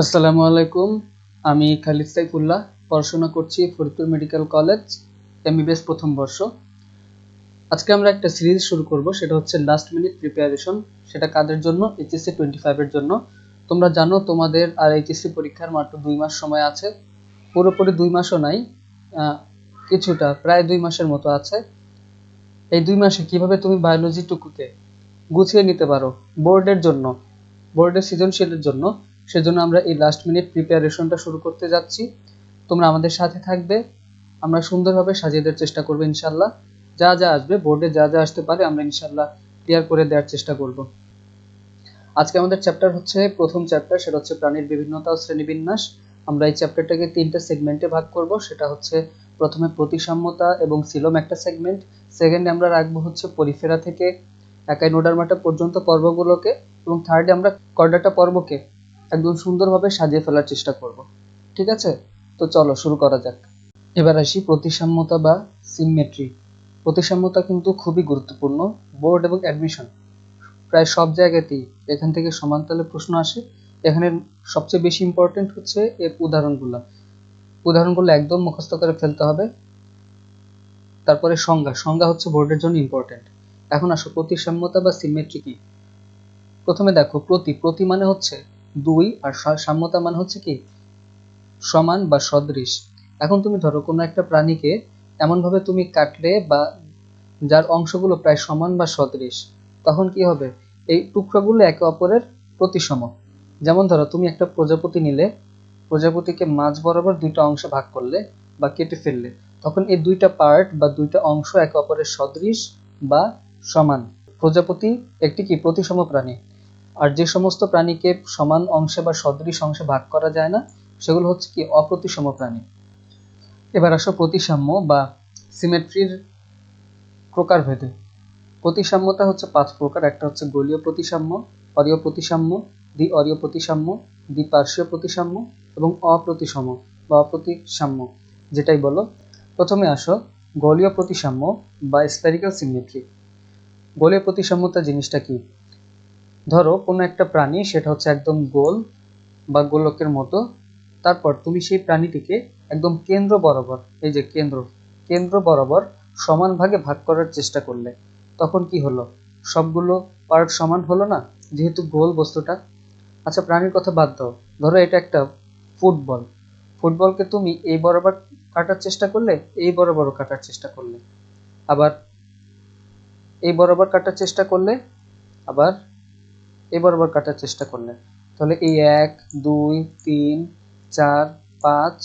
আসসালামু আলাইকুম। আমি খালিদ সাইফুল্লাহ, পড়াশোনা করছি ফরিদপুর মেডিকেল কলেজ, এমবিবিএস প্রথম বর্ষ। আজকে আমরা একটা সিরিজ শুরু করব, সেটা হচ্ছে লাস্ট মিনিট প্রিপারেশন সেটা কাদের জন্য? এইচএসসি টোয়েন্টি ফাইভের জন্য। তোমরা জানো, তোমাদের আর এইচএসসি পরীক্ষার মাত্র দুই মাস সময় আছে। পুরোপুরি দুই মাসও নাই কিছুটা, প্রায় দুই মাসের মতো আছে। এই দুই মাসে কীভাবে তুমি বায়োলজিটুকুকে গুছিয়ে নিতে পারো? বোর্ডের জন্য বোর্ডের সৃজনশীলের জন্য। সেজন্য আমরা এই লাস্ট মিনিট প্রিপারেশনটা শুরু করতে যাচ্ছি। তোমরা আমাদের সাথে থাকবে। আমরা সুন্দরভাবে সাজিয়ে দেওয়ার চেষ্টা করব ইনশাল্লাহ যা যা আসবে বোর্ডে যা যা আসতে পারে আমরা ইনশাল্লাহ ক্লিয়ার করে দেওয়ার চেষ্টা করব। আজকে আমাদের চ্যাপ্টার হচ্ছে, প্রথম চ্যাপ্টার সেটা হচ্ছে প্রাণীর বিভিন্নতা ও শ্রেণীবিন্যাস। আমরা এই চ্যাপ্টারটাকে তিনটা সেগমেন্টে ভাগ করব। সেটা হচ্ছে প্রথমে প্রতিসাম্যতা এবং সিলোম একটা সেগমেন্ট সেকেন্ডে আমরা রাখব হচ্ছে পরিফেরা থেকে, একাই নোডার নোডারমাটা পর্যন্ত পর্বগুলোকে। এবং থার্ডে আমরা কর্ডাটা পর্বকে। একদম সুন্দরভাবে সাজিয়ে ফেলার চেষ্টা করব। ঠিক আছে? তো চলো, শুরু করা যাক। এবার আসি প্রতিসাম্যতা বা সিমমেট্রি প্রতিসাম্যতা কিন্তু খুবই গুরুত্বপূর্ণ, বোর্ড এবং অ্যাডমিশন। প্রায় সব জায়গাতেই এখান থেকে সমান্তরালে প্রশ্ন আসে। এখানে সবচেয়ে বেশি ইম্পর্টেন্ট হচ্ছে এর উদাহরণগুলো। উদাহরণগুলো একদম মুখস্থ করে ফেলতে হবে। তারপরে সংজ্ঞা। সংজ্ঞা হচ্ছে বোর্ডের জন্য ইম্পর্টেন্ট এখন আসো, প্রতিসাম্যতা বা সিমেট্রি কি? প্রথমে দেখো, প্রতি। প্রতি মানে হচ্ছে দুই আর সাম্যতা মানে হচ্ছে কি? সমান বা সদৃশ। এখন তুমি ধরো কোনো একটা প্রাণীকে এমনভাবে তুমি কাটলে বা যার অংশগুলো প্রায় সমান বা সদৃশ, তখন কি হবে? এই টুকরোগুলো একে অপরের প্রতিসম। যেমন ধরো তুমি একটা প্রজাপতি নিলে, প্রজাপতিকে মাঝ বরাবর দুইটা অংশে ভাগ করলে বা কেটে ফেললে, তখন এই দুইটা পার্ট বা দুইটা অংশ একে অপরের সদৃশ বা সমান। প্রজাপতি একটি কি? প্রতিসম প্রাণী। আর যে সমস্ত প্রাণীকে সমান অংশে বা সদৃশ অংশে ভাগ করা যায় না, সেগুলো হচ্ছে কি অপ্রতিসম প্রাণী। এবার আসো প্রতিসাম্য বা সিমেট্রির প্রকারভেদে। প্রতিসাম্যতা হচ্ছে পাঁচ প্রকার, একটা হচ্ছে গোলীয় প্রতিসাম্য, অরীয় প্রতিসাম্য দ্বি অরীয় প্রতিসাম্য, দ্বিপার্শ্বীয় প্রতিসাম্য এবং অপ্রতিসম বা অপ্রতিসাম্য, যেটাই বলো। প্রথমে আসো গোলীয় প্রতিসাম্য বা স্প্যারিক্যাল সিমেট্রি গোলীয় প্রতিসাম্যতা জিনিসটা কি? ধরো, কোনো একটা প্রাণী, সেটা হচ্ছে একদম গোল বা গোলকের মতো, তারপর তুমি সেই প্রাণীটিকে একদম কেন্দ্র বরাবর, এই যে কেন্দ্র কেন্দ্র বরাবর সমান ভাগে ভাগ করার চেষ্টা করলে, তখন কি হলো? সবগুলো পার্ট সমান হলো না? যেহেতু গোল বস্তুটা। আচ্ছা প্রাণীর কথা বাদ দাও। ধরো এটা একটা ফুটবল। ফুটবলকে তুমি এই বরাবর কাটার চেষ্টা করলে, এই বরাবরও কাটার চেষ্টা করলে। আবার এই বরাবর কাটার চেষ্টা করলে, আবার এই বরাবর কাটার চেষ্টা করলে তাহলে এই এক, দুই, তিন, চার, পাঁচ,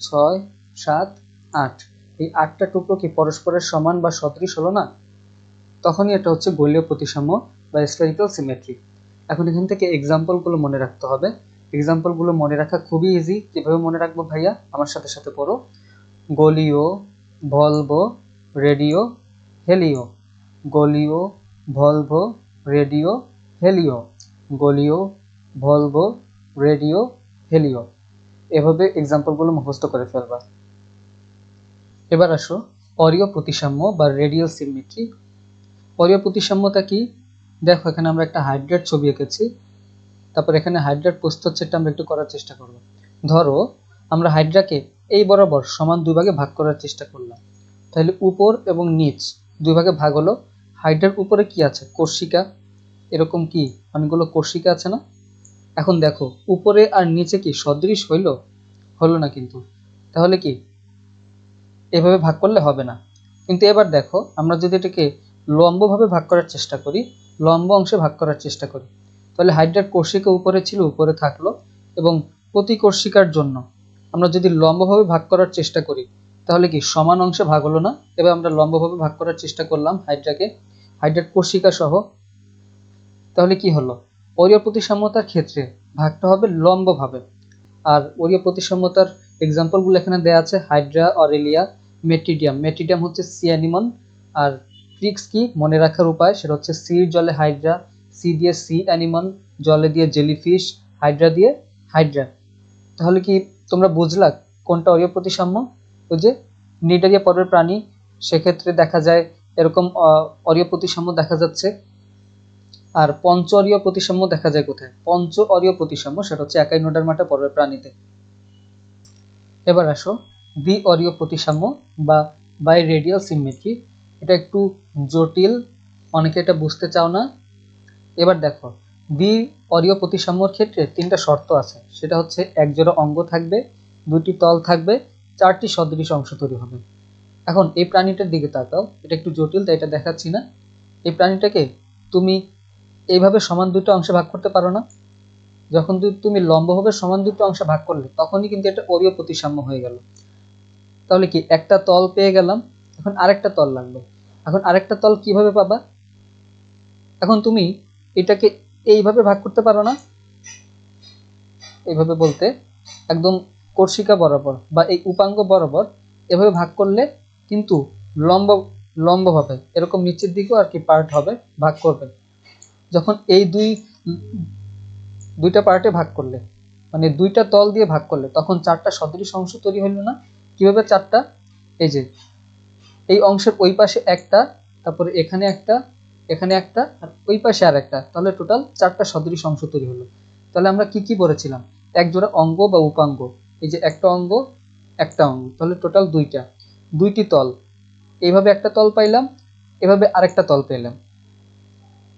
ছয়, সাত, আট। এই আটটা টুকরো কি পরস্পরের সমান বা সদৃশ হলো না? তখনই এটা হচ্ছে গোলীয় প্রতিসাম্য বা স্ফেরিক্যাল সিমেট্রি এখন এখান থেকে এক্সাম্পলগুলো মনে রাখতে হবে। এক্সাম্পলগুলো মনে রাখা খুবই ইজি কীভাবে মনে রাখব ভাইয়া? আমার সাথে সাথে পড়ো। গোলীয়, ভলভো, রেডিও, হেলিও। গোলীয়, ভলভো, রেডিও, হেলিও। গোলীয় ভলভো, রেডিও, হেলিও। এভাবে এক্সাম্পলগুলো মুখস্থ করে ফেলবা। এবার আসো অরীয় প্রতিসাম্য বা রেডিয়াল সিমেট্রি অরীয় প্রতিসাম্যতা কি? দেখো, এখানে আমরা একটা হাইড্রেট ছবি এঁকেছি। তারপর এখানে হাইড্রেট প্রস্তুচ্ছেদটা আমরা একটু করার চেষ্টা করব। ধরো, আমরা হাইড্রাকে এই বরাবর সমান দুই ভাগে ভাগ করার চেষ্টা করলাম। তাহলে উপর এবং নিচ দুই ভাগে ভাগ হলো। হাইড্রার উপরে কি আছে? কর্ষিকা এরকম কি? অনেকগুলো কর্ষিকা আছে না? এখন দেখো, উপরে আর নিচে কি সদৃশ হইল? হলো না কিন্তু। তাহলে কি? এভাবে ভাগ করলে হবে না। কিন্তু এবার দেখো, আমরা যদি এটাকে লম্বভাবে ভাগ করার চেষ্টা করি, লম্ব অংশে ভাগ করার চেষ্টা করি, তাহলে হাইড্রার কোর্শিকা উপরে ছিল, উপরে থাকল, এবং প্রতি কোর্শিকার জন্য আমরা যদি লম্বভাবে ভাগ করার চেষ্টা করি, তাহলে কি সমান অংশে ভাগ হলো না? এবার আমরা লম্বভাবে ভাগ করার চেষ্টা করলাম হাইড্রাকে। হাইড্রার কোর্শিকা সহ তাহলে কি হলো? অরীয় প্রতিসাম্যতার ক্ষেত্রে ভাগটা হবে লম্বভাবে। আর অরীয় প্রতিসাম্যতার এক্সাম্পলগুলো এখানে দেওয়া আছে হাইড্রা অরেলিয়া মেটিডিয়াম মেটিডিয়াম হচ্ছে সি অ্যানিমন আর ট্রিক্স কি? মনে রাখার উপায় সেটা হচ্ছে সির জলে হাইড্রা সি দিয়ে সি অ্যানিমন জলে দিয়ে জেলিফিশ হাইড্রা দিয়ে হাইড্রা তাহলে কি তোমরা বুঝলা কোনটা অরীয় প্রতিসাম্য? ওই যে নিডারিয়া পর্বের প্রাণী, সেক্ষেত্রে দেখা যায় এরকম অরীয় প্রতিসাম্য দেখা যাচ্ছে। আর পঞ্চ অরীয় প্রতিসাম্য দেখা যায় কোথায়? পঞ্চ অরীয় প্রতিসাম্য, সেটা হচ্ছে একাই নোডারমাটা পর্বের প্রাণীতে। এবার আসো, দ্বি অরীয় প্রতিসাম্য বা বাই রেডিয়াল সিমেট্রি এটা একটু জটিল, অনেকে এটা বুঝতে চাও না। এবার দেখো, দ্বি অরীয় প্রতিসাম্যর ক্ষেত্রে তিনটা শর্ত আছে। সেটা হচ্ছে এক জোড়া অঙ্গ থাকবে দুটি তল থাকবে, চারটি সদৃশ অংশ তৈরি হবে। এখন এই প্রাণীটার দিকে তাকাও, এটা একটু জটিল, তাই এটা দেখাচ্ছি না। এই প্রাণীটাকে তুমি এইভাবে সমান দুটো অংশে ভাগ করতে পারো না। যখন তুমি লম্বভাবে সমান দুটো অংশে ভাগ করলে, তখনই কিন্তু এটা অরীয় প্রতিসাম্য হয়ে গেল। তাহলে কি একটা তল পেয়ে গেলাম, এখন আরেকটা তল লাগবে। এখন আরেকটা তল কীভাবে পাবা? এখন তুমি এটাকে এইভাবে ভাগ করতে পারো না। এইভাবে বলতে একদম কর্ষিকা বরাবর বা এই উপাঙ্গ বরাবর এভাবে ভাগ করলে কিন্তু লম্ব, লম্বভাবে, এরকম নিচের দিকেও আর কি পার্ট হবে, ভাগ করবে। যখন এই দুই, দুইটা পার্টে ভাগ করলে মানে দুইটা তল দিয়ে ভাগ করলে, তখন চারটা সদৃশ অংশ তৈরি হলো না? কীভাবে চারটা? এই যে, এই অংশের ওই পাশে একটা, তারপরে এখানে একটা এখানে একটা, আর ওই পাশে আর একটা, তাহলে টোটাল চারটা সদৃশ অংশ তৈরি হলো। তাহলে আমরা কি কি বলেছিলাম? এক জোড়া অঙ্গ বা উপাঙ্গ, এই যে একটা অঙ্গ একটা অঙ্গ, তাহলে টোটাল দুইটা। দুইটি তল, এইভাবে একটা তল পাইলাম, এভাবে আরেকটা তল পেলাম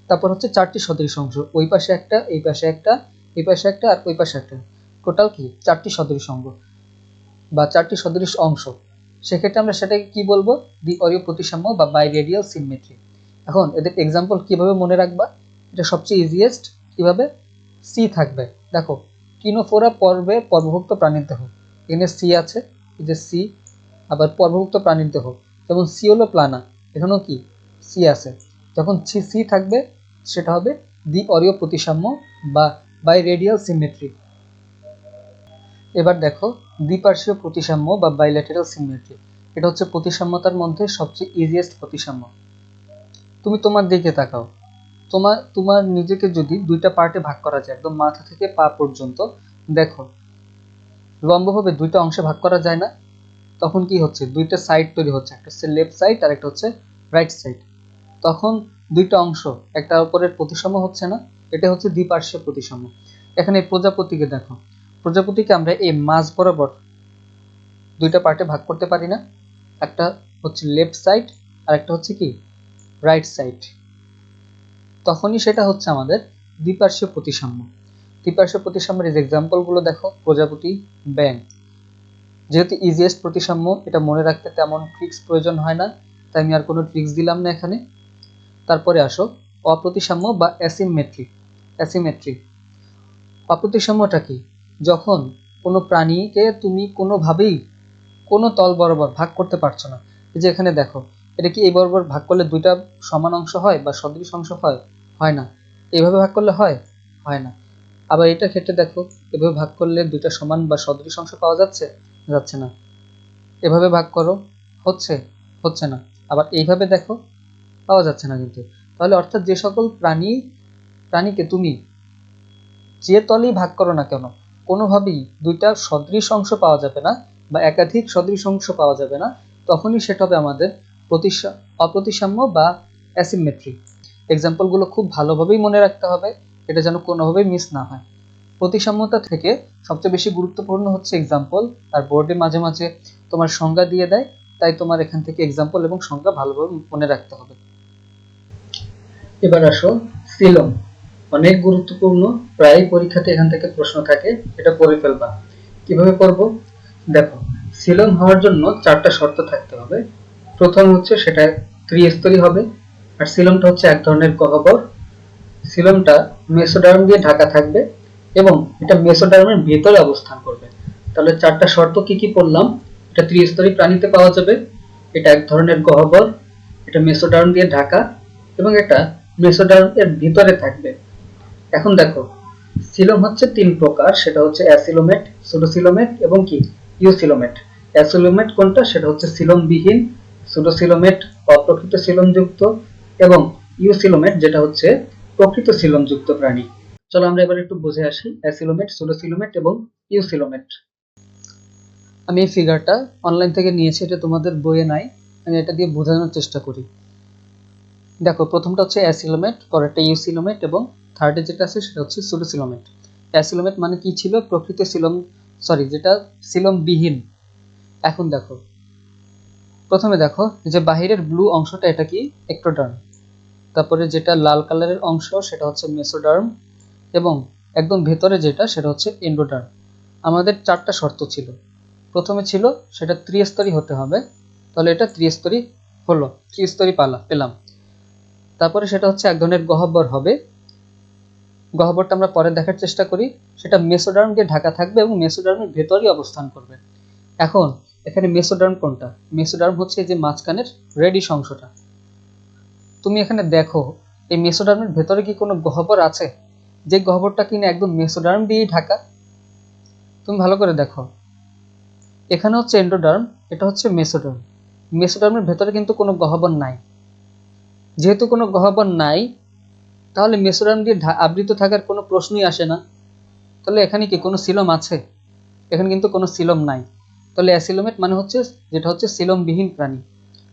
তারপর হচ্ছে চারটি সদৃশ অংশ। ওই পাশে একটা, এই পাশে একটা, এই পাশে একটা আর ওই পাশে একটা। টোটাল কি? চারটি সদৃশ অঙ্গ। বা চারটি সদৃশ অংশ। সেক্ষেত্রে আমরা সেটাকে কি বলব? দি অরীয় প্রতিসাম্য বা বাই রেডিয়াল সিমেট্রি এখন এদের এক্সাম্পল কীভাবে মনে রাখবা? এটা সবচেয়ে ইজিয়েস্ট কীভাবে? সি থাকবে। দেখো, কিনোফোরা পর্বে পর্বভুক্ত প্রাণীর দেহ এখানে সি আছে, এই যে সি আবার পর্বভুক্ত প্রাণীর দেহ যেমন সি হলো প্লানা, এখানেও কি? সি আছে। যখন সি সি থাকবে সেটা হবে দি অরীয় প্রতিসাম্য বা বাই রেডিয়াল সিমেট্রি। এবার দেখো, দ্বিপার্শ্বীয় প্রতিসাম্য বা বাইল্যাটেরাল সিমেট্রি এটা হচ্ছে প্রতিসাম্যতার মধ্যে সবচেয়ে ইজিয়েস্ট প্রতিসাম্য। তুমি তোমার দিকে তাকাও। তোমার তোমার নিজেকে যদি দুইটা পার্টে ভাগ করা যায়, একদম মাথা থেকে পা পর্যন্ত, দেখো, লম্বভাবে দুইটা অংশে ভাগ করা যায় না, তখন কি হচ্ছে? দুইটা সাইড তৈরি হচ্ছে, একটা হচ্ছে লেফট সাইড আর একটা হচ্ছে রাইট সাইড তখন দুইটা অংশ, একটা উপরের প্রতিসাম্য হচ্ছে না, এটা হচ্ছে দ্বিপার্শ্বীয় প্রতিসাম্য এখানে প্রজাপতিকে দেখো। প্রজাপতিকে আমরা এই মাঝ বরাবর দুইটা পার্টে ভাগ করতে পারি না। একটা হচ্ছে লেফট সাইড আর একটা হচ্ছে কি? রাইট সাইড তখনই সেটা হচ্ছে আমাদের দ্বিপার্শ্ব প্রতিসাম্য দ্বিপার্শ্ব প্রতিসাম্যের এই এক্সাম্পলগুলো দেখো, প্রজাপতি, ব্যাং। যেহেতু ইজিয়েস্ট প্রতিসাম্য এটা মনে রাখতে তেমন ট্রিক্স প্রয়োজন হয় না, তাই আমি আর কোনো ট্রিক্স দিলাম না এখানে। তারপরে আসো, অপ্রতিসাম্য বা অ্যাসিমেট্রি অ্যাসিমেট্রি অপ্রতিসাম্যটা কি? যখন কোনো প্রাণীকে তুমি কোনোভাবেই কোনো তল বরাবর ভাগ করতে পারছ না। যে এখানে দেখো, এটা কি এই বরাবর ভাগ করলে দুইটা সমান অংশ হয় বা সদৃশ অংশ হয়? হয় না। এইভাবে ভাগ করলে হয়? হয় না। আবার এটা ক্ষেত্রে দেখো, এভাবে ভাগ করলে দুইটা সমান বা সদৃশ অংশ পাওয়া যাচ্ছে? যাচ্ছে না। এভাবে ভাগ করো, হচ্ছে হচ্ছে না। আবার এইভাবে দেখো পাওয়া যাচ্ছে না কিন্তু। তাহলে অর্থাৎ যে সকল প্রাণী, প্রাণীকে তুমি যে তলেই ভাগ করো না কেন, কোনোভাবেই দুইটা সদৃশ অংশ পাওয়া যাবে না বা একাধিক সদৃশ অংশ পাওয়া যাবে না, তখনই সেটা হবে আমাদের প্রতিসা, অপ্রতিসাম্য বা অ্যাসিমেট্রি। এক্সাম্পলগুলো খুব ভালোভাবেই মনে রাখতে হবে, এটা যেন কোনোভাবেই মিস না হয়। প্রতিসাম্যতা থেকে সবচেয়ে বেশি গুরুত্বপূর্ণ হচ্ছে এক্সাম্পল আর বোর্ডে মাঝে মাঝে তোমার সংজ্ঞা দিয়ে দেয়, তাই তোমার এখান থেকে এক্সাম্পল এবং সংজ্ঞা ভালোভাবে মনে রাখতে হবে। এবার আসো, সিলম। অনেক গুরুত্বপূর্ণ প্রায় পরীক্ষাতে এখান থেকে প্রশ্ন থাকে, এটা পড়ে ফেলবা। কীভাবে করব দেখো, সিলম হওয়ার জন্য চারটা শর্ত থাকতে হবে। প্রথম হচ্ছে সেটা ত্রিস্তরী হবে, আর সিলমটা হচ্ছে এক ধরনের গহ্বর। সিলমটা মেসোডার্ম দিয়ে ঢাকা থাকবে এবং এটা মেসোডার্মের ভেতরে অবস্থান করবে। তাহলে চারটা শর্ত কি কি পড়লাম? এটা ত্রিস্তরী প্রাণীতে পাওয়া যাবে, এটা এক ধরনের গহ্বর, এটা মেসোডার্ম দিয়ে ঢাকা এবং এটা মেসোডার্ম এর ভিতরে থাকবে। এখন দেখো, সিলোম হচ্ছে তিন প্রকার, সেটা হচ্ছে অ্যাসিলোমেট, সুডোসিলোমেট এবং কি? ইউসিলোমেট। অ্যাসিলোমেট কোনটা? সেটা হচ্ছে সিলোমবিহীন, সুডোসিলোমেট অপ্রকৃত সিলোমযুক্ত এবং ইউসিলোমেট, যেটা হচ্ছে প্রকৃত সিলোমযুক্ত প্রাণী। চলো আমরা এবার একটু বুঝে আসি, অ্যাসিলোমেট, সুডোসিলোমেট এবং ইউসিলোমেট। আমি এই ফিগারটা অনলাইন থেকে নিয়েছি, এটা তোমাদের বইয়ে নাই, আমি এটা দিয়ে বোঝানোর চেষ্টা করি। দেখো, প্রথমটা হচ্ছে অ্যাসিলোমেট, পরেরটা ইউসিলোমেট এবং থার্ডে যেটা আছে সেটা হচ্ছে সুডোসিলোমেট অ্যাসিলোমেট মানে কি ছিল? প্রকৃত সিলম সরি যেটা সিলমবিহীন। এখন দেখো, প্রথমে দেখো যে বাহিরের ব্লু অংশটা এটা কি? একটোডার্ম তারপরে যেটা লাল কালারের অংশ, সেটা হচ্ছে মেসোডার্ম এবং একদম ভেতরে যেটা, সেটা হচ্ছে এন্ডোডার্ম আমাদের চারটা শর্ত ছিল। প্রথমে ছিল, সেটা ত্রিস্তরী হতে হবে। তাহলে এটা ত্রিস্তরী হলো, ত্রিস্তরী পালা, পেলাম। তারপরে সেটা হচ্ছে এক ধরনের গহ্বর হবে। গহ্বরটা আমরা পরে দেখার চেষ্টা করি। সেটা মেসোডার্ম দিয়ে ঢাকা থাকবে এবং মেসোডার্মের ভেতরেই অবস্থান করবে। এখন, এখানে মেসোডার্ম কোনটা? মেসোডার্ম হচ্ছে যে মাঝখানের রেডিশ অংশটা। তুমি এখানে দেখো, এই মেসোডার্মের ভেতরে কি কোনো গহ্বর আছে? যে গহ্বরটা কিনা একদম মেসোডার্ম দিয়েই ঢাকা। তুমি ভালো করে দেখো। এখানে হচ্ছে এন্ডোডার্ম, এটা হচ্ছে মেসোডার্ম। মেসোডার্মের ভেতরে কিন্তু কোনো গহ্বর নাই। যেহেতু কোনো গহ্বর নাই, তাহলে মেসোডার্ম দিয়ে আবৃত থাকার কোনো প্রশ্নই আসে না। তাহলে এখানে কি কোনো সিলম আছে? এখানে কিন্তু কোনো সিলম নাই। তাহলে অ্যাসিলোমেট মানে হচ্ছে, যেটা হচ্ছে সিলমবিহীন প্রাণী।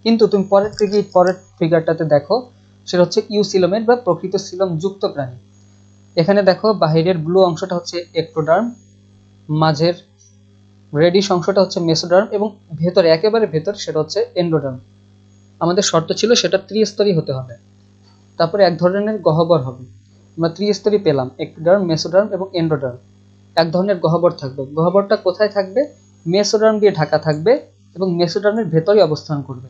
কিন্তু তুমি পরের থেকে পরের ফিগারটাতে দেখো, সেটা হচ্ছে ইউসিলোমেট বা প্রকৃত সিলম যুক্ত প্রাণী। এখানে দেখো বাহিরের ব্লু অংশটা হচ্ছে একটোডার্ম মাঝের রেডিশ অংশটা হচ্ছে মেসোডার্ম এবং ভেতরে একেবারে ভেতর সেটা হচ্ছে এন্ডোডার্ম আমাদের শর্ত ছিল সেটা ত্রিস্তরী হতে হবে। তারপরে এক ধরনের গহ্বর হবে। আমরা ত্রিস্তরী পেলাম একটোডার্ম মেসোডার্ম এবং এন্ডোডার্ম। এক ধরনের গহ্বর থাকবে। গহ্বরটা কোথায় থাকবে? মেসোডার্ম দিয়ে ঢাকা থাকবে এবং মেসোডার্মের ভেতরে অবস্থান করবে।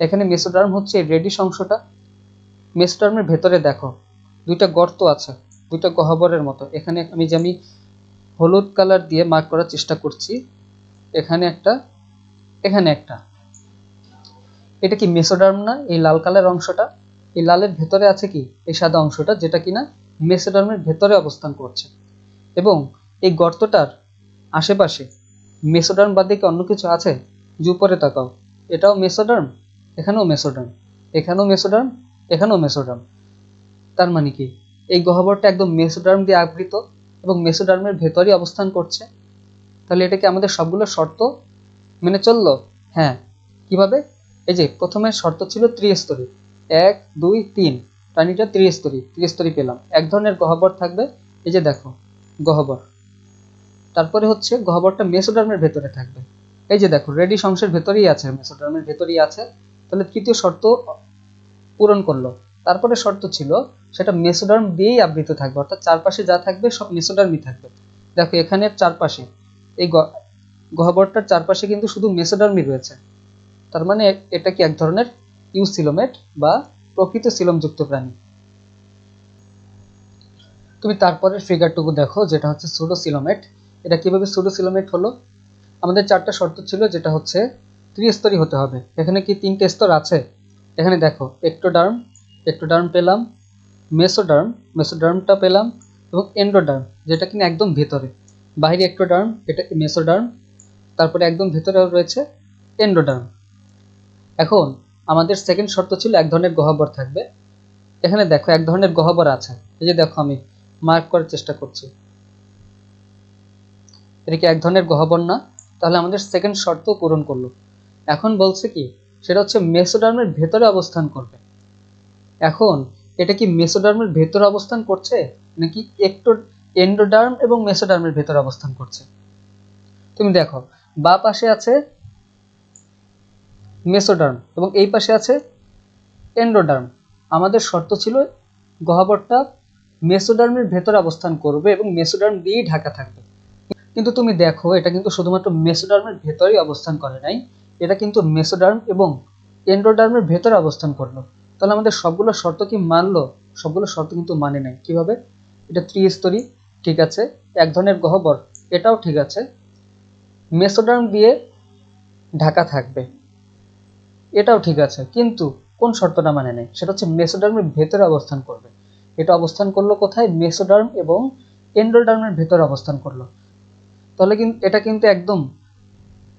এখানে মেসোডার্ম হচ্ছে রেডিশ অংশটা। মেসোডার্মের ভেতরে দেখো, দুইটা গর্ত আছে, দুইটা গহ্বরের মতো। এখানে আমি যে আমি হলুদ কালার দিয়ে মার্ক করার চেষ্টা করছি, এখানে একটা এখানে একটা। এটা কি মেসোডার্ম না? এই লাল কালার অংশটা? এই লালের ভেতরে আছে কি? এই সাদা অংশটা, যেটা কিনা মেসোডার্মের ভেতরে অবস্থান করছে। এবং এই গর্তটার আশেপাশে মেসোডার্ম বাদ কি অন্য কিছু আছে? যে উপরে তাকাও। এটাও মেসোডার্ম, এখানেও মেসোডার্ম এখানেও মেসোডার্ম এখানেও মেসোডার্ম। তার মানে কি? এই গহ্বরটা একদম মেসোডার্ম দিয়ে আবৃত এবং মেসোডার্মের ভেতরেই অবস্থান করছে। তাহলে এটা কি আমাদের সবগুলো শর্ত মেনে চলল? হ্যাঁ। কীভাবে? এই যে, প্রথমে শর্ত ছিল ত্রিস্তরী। এক, দুই, তিন। প্রাণীটা ত্রিস্তরী। ত্রিস্তরী পেলাম। এক ধরনের গহ্বর থাকবে। এই যে দেখো, গহ্বর। তারপরে হচ্ছে গহ্বরটা মেসোডার্মের ভেতরে থাকবে। এই যে দেখো রেডি অংশের ভেতরেই আছে, মেসোডার্মের ভেতরেই আছে। তাহলে তৃতীয় শর্ত পূরণ করল। তারপরে শর্ত ছিল, সেটা মেসোডার্ম দিয়েই আবৃত থাকবে। অর্থাৎ চারপাশে যা থাকবে, সব মেসোডার্মই থাকবে। দেখো এখানে চারপাশে। এই গহ্বরটার চারপাশে কিন্তু শুধু মেসোডার্মই রয়েছে। তার মানে এটা কি এক ধরনের ইউসিলোমেট বা প্রকৃত সিলমযুক্ত প্রাণী? তুমি তারপরের ফিগারটুকু দেখো, যেটা হচ্ছে সুডোসিলোমেট এটা কীভাবে সুডোসিলোমেট হলো? আমাদের চারটা শর্ত ছিল, যেটা হচ্ছে ত্রিস্তরী হতে হবে। এখানে কি তিনটে স্তর আছে? এখানে দেখো একটোডার্ম একটোডার্ম পেলাম মেসোডার্ম মেসোডার্মটা পেলাম, এবং এন্ডোডার্ম যেটা কিনা একদম ভেতরে। বাইরে একটোডার্ম এটা মেসোডার্ম তারপরে একদম ভেতরে রয়েছে এন্ডোডার্ম এখন আমাদের সেকেন্ড শর্ত ছিল এক ধরনের গহ্বর থাকবে। এখানে দেখো এক ধরনের গহ্বর আছে। এই যে দেখো আমি মার্ক করার চেষ্টা করছি। এটা কি এক ধরনের গহ্বর না? তাহলে আমাদের সেকেন্ড শর্ত পূরণ করল। এখন বলছে কি, সেটা হচ্ছে মেসোডার্মের ভেতরে অবস্থান করবে। এখন এটা কি মেসোডার্মের ভেতরে অবস্থান করছে? নাকি একটো এন্ডোডার্ম এবং মেসোডার্মের ভেতরে অবস্থান করছে? তুমি দেখো, বা পাশে আছে মেসোডার্ম এবং এই পাশে আছে এন্ডোডার্ম। আমাদের শর্ত ছিল গহ্বরটা মেসোডার্মের ভেতরে অবস্থান করবে এবং মেসোডার্ম দিয়েই ঢাকা থাকবে। কিন্তু তুমি দেখো, এটা কিন্তু শুধুমাত্র মেসোডার্মের ভেতরেই অবস্থান করে নাই, এটা কিন্তু মেসোডার্ম এবং এন্ডোডার্মের ভেতরে অবস্থান করল। তাহলে আমাদের সবগুলো শর্ত কি মানলো? সবগুলো শর্ত কিন্তু মানে নাই। কীভাবে? এটা ত্রিস্তরী, ঠিক আছে, এক ধরনের গহ্বর, এটাও ঠিক আছে। মেসোডার্ম দিয়ে ঢাকা থাকবে। এটাও ঠিক আছে, কিন্তু কোন শর্তটা মানে নেই? সেটা হচ্ছে মেসোডার্মের ভেতরে অবস্থান করবে। এটা অবস্থান করল কোথায়? মেসোডার্ম এবং এন্ডোডার্মের ভেতরে অবস্থান করল। তাহলে কিন্তু এটা কিন্তু একদম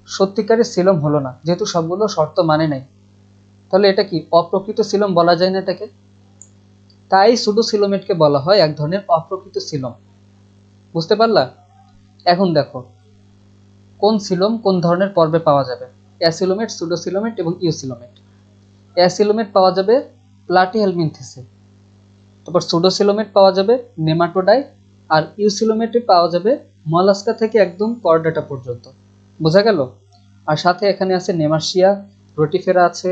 সত্যিকারের সিলম হলো না, যেহেতু সবগুলো শর্ত মানে নাই। তাহলে এটা কি, অপ্রকৃত সিলম বলা যায় না এটাকে? তাই সুডো সিলোমেটকে বলা হয় এক ধরনের অপ্রকৃত সিলম। বুঝতে পারলা? এখন দেখো, কোন সিলম কোন ধরনের পর্বে পাওয়া যাবে? অ্যাসিলোমেট, সুডোসিলোমেট এবং ইউসিলোমেট। অ্যাসিলোমেট পাওয়া যাবে প্লাটিহেলমিনথেসে তারপর সুডোসিলোমেট পাওয়া যাবে নেমাটোডায় আর ইউসিলোমেটে পাওয়া যাবে মলাস্কা থেকে একদম করডাটা পর্যন্ত। বোঝা গেল? আর সাথে এখানে আছে নেমার্সিয়া রোটিফেরা আছে,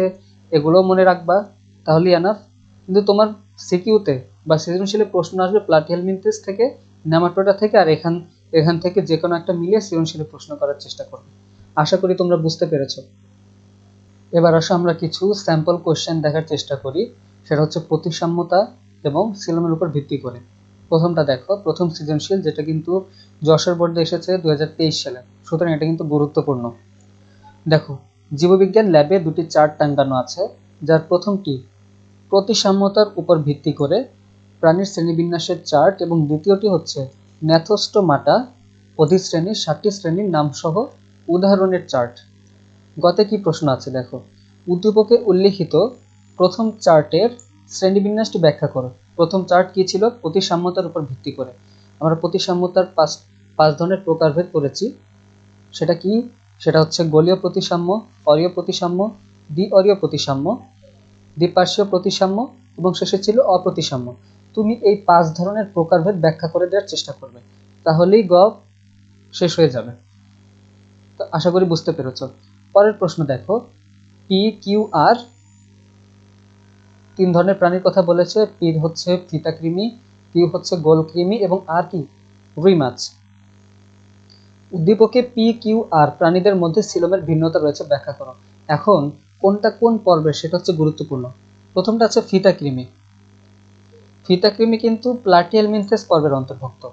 এগুলোও মনে রাখবা, তাহলেই এনাফ কিন্তু তোমার সিকিউতে বা সৃজনশীলে প্রশ্ন আসবে প্লাটিহেলমিনথেস থেকে, নেমাটোডা থেকে, আর এখান এখান থেকে যে কোনো একটা মিলিয়ে সৃজনশীলে প্রশ্ন করার চেষ্টা করবে। আশা করি তোমরা বুঝতে পেরেছ। এবার আসো আমরা কিছু স্যাম্পল কোশ্চেন দেখার চেষ্টা করি। সেটা হচ্ছে প্রতিসাম্যতা এবং সিলোমের উপর ভিত্তি করে। প্রথমটা দেখো, প্রথম সৃজনশীল, যেটা কিন্তু যশোর বোর্ডে এসেছে দু সালে। সুতরাং এটা কিন্তু গুরুত্বপূর্ণ। দেখো, জীববিজ্ঞান ল্যাবে দুটি চার্ট টাঙ্গানো আছে, যার প্রথমটি প্রতিসাম্যতার উপর ভিত্তি করে প্রাণীর শ্রেণীবিন্যাসের চার্ট এবং দ্বিতীয়টি হচ্ছে ন্যাথোস্টোমাটা অধিশ্রেণীর সাতটি শ্রেণির নামসহ উদাহরণের চার্ট। গতে কি প্রশ্ন আছে দেখো। উদ্দীপকে উল্লিখিত প্রথম চার্টের শ্রেণীবিন্যাসটি ব্যাখ্যা করো। প্রথম চার্ট কি ছিল? প্রতিসাম্যতার উপর ভিত্তি করে। আমরা প্রতিসাম্যতার পাঁচ পাঁচ ধরনের প্রকারভেদ করেছি। সেটা কি? সেটা হচ্ছে গলীয় প্রতিসাম্য, অরীয় প্রতিসাম্য দ্বি অরীয় প্রতিসাম্য, দ্বিপার্শ্বীয় প্রতিসাম্য এবং শেষে ছিল অপ্রতিসাম্য। তুমি এই পাঁচ ধরনের প্রকারভেদ ব্যাখ্যা করে দেওয়ার চেষ্টা করবে। তাহলেই গ শেষ হয়ে যাবে। আশা করি বুঝতে পেরেছ। পরের প্রশ্ন দেখো। পি কিউ আর তিন ধরনের প্রাণীর কথা বলেছে। পি হচ্ছে ফিতাকৃমি কিউ হচ্ছে গোলকৃমি এবং আর কি? রুই উদ্দীপকে পি কিউ আর প্রাণীদের মধ্যে সিলোমের ভিন্নতা রয়েছে, ব্যাখ্যা করো। এখন, কোনটা কোন পর্বের, সেটা হচ্ছে গুরুত্বপূর্ণ। প্রথমটা আছে ফিতাকৃমি ফিতাকৃমি কিন্তু প্লাটিয়েলমিনথেস পর্বের অন্তর্ভুক্ত।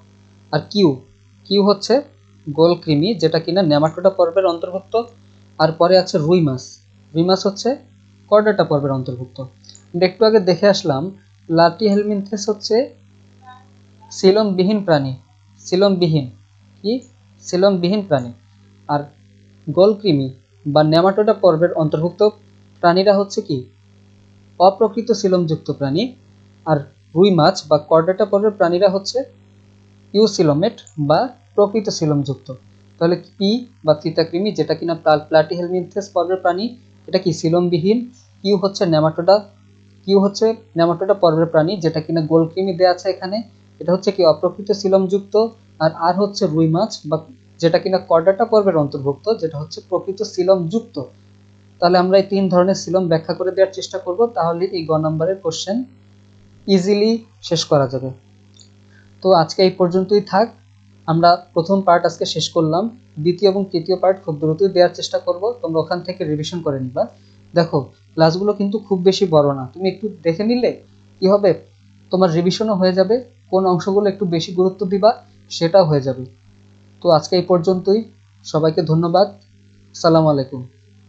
আর কিউ কিউ হচ্ছে গোলকৃমি যেটা কিনা নেমাটোডা পর্বের অন্তর্ভুক্ত। আর পরে আছে রুই মাছ। রুই মাছ হচ্ছে কর্ডাটা পর্বের অন্তর্ভুক্ত। একটু আগে দেখে আসলাম লাটি হেলমিনথেস হচ্ছে সিলমবিহীন প্রাণী। সিলমবিহীন কি? সিলমবিহীন প্রাণী। আর গোলকৃমি বা নেমাটোডা পর্বের অন্তর্ভুক্ত প্রাণীরা হচ্ছে কি? অপ্রকৃত সিলমযুক্ত প্রাণী। আর রুই মাছ বা কর্ডাটা পর্বের প্রাণীরা হচ্ছে ইউসিলোমেট বা প্রকৃত সিলমযুক্ত তাহলে পি বা ফিতাকৃমি যেটা কিনা প্লাটিহেলমিনথেস পর্বের প্রাণী, এটা কি সিলমবিহীন? কিউ হচ্ছে নেমাটোডা। কিউ হচ্ছে নেমাটোডা পর্বের প্রাণী, যেটা কিনা গোলকৃমি দেওয়া আছে এখানে। এটা হচ্ছে কি অপ্রকৃত সিলমযুক্ত আর আর হচ্ছে রুই মাছ, বা যেটা কিনা কর্ডাটা পর্বের অন্তর্ভুক্ত, যেটা হচ্ছে প্রকৃত সিলমযুক্ত তাহলে আমরা এই তিন ধরনের সিলম ব্যাখ্যা করে দেওয়ার চেষ্টা করব। তাহলে এই গ নম্বরের কোশ্চেন ইজিলি শেষ করা যাবে। তো আজকে এই পর্যন্তই থাক। আমরা প্রথম পার্ট আজকে শেষ করলাম। দ্বিতীয় এবং তৃতীয় পার্ট খুব দ্রুতই দেওয়ার চেষ্টা করব। তোমরা ওখান থেকে রিভিশন করে নিবা। দেখো ক্লাসগুলো কিন্তু খুব বেশি বড় না। তুমি একটু দেখে নিলে কি হবে? তোমার রিভিশনও হয়ে যাবে। কোন অংশগুলো একটু বেশি গুরুত্ব দিবা, সেটাও হয়ে যাবে। তো আজকে এই পর্যন্তই। সবাইকে ধন্যবাদ। সালাম আলাইকুম।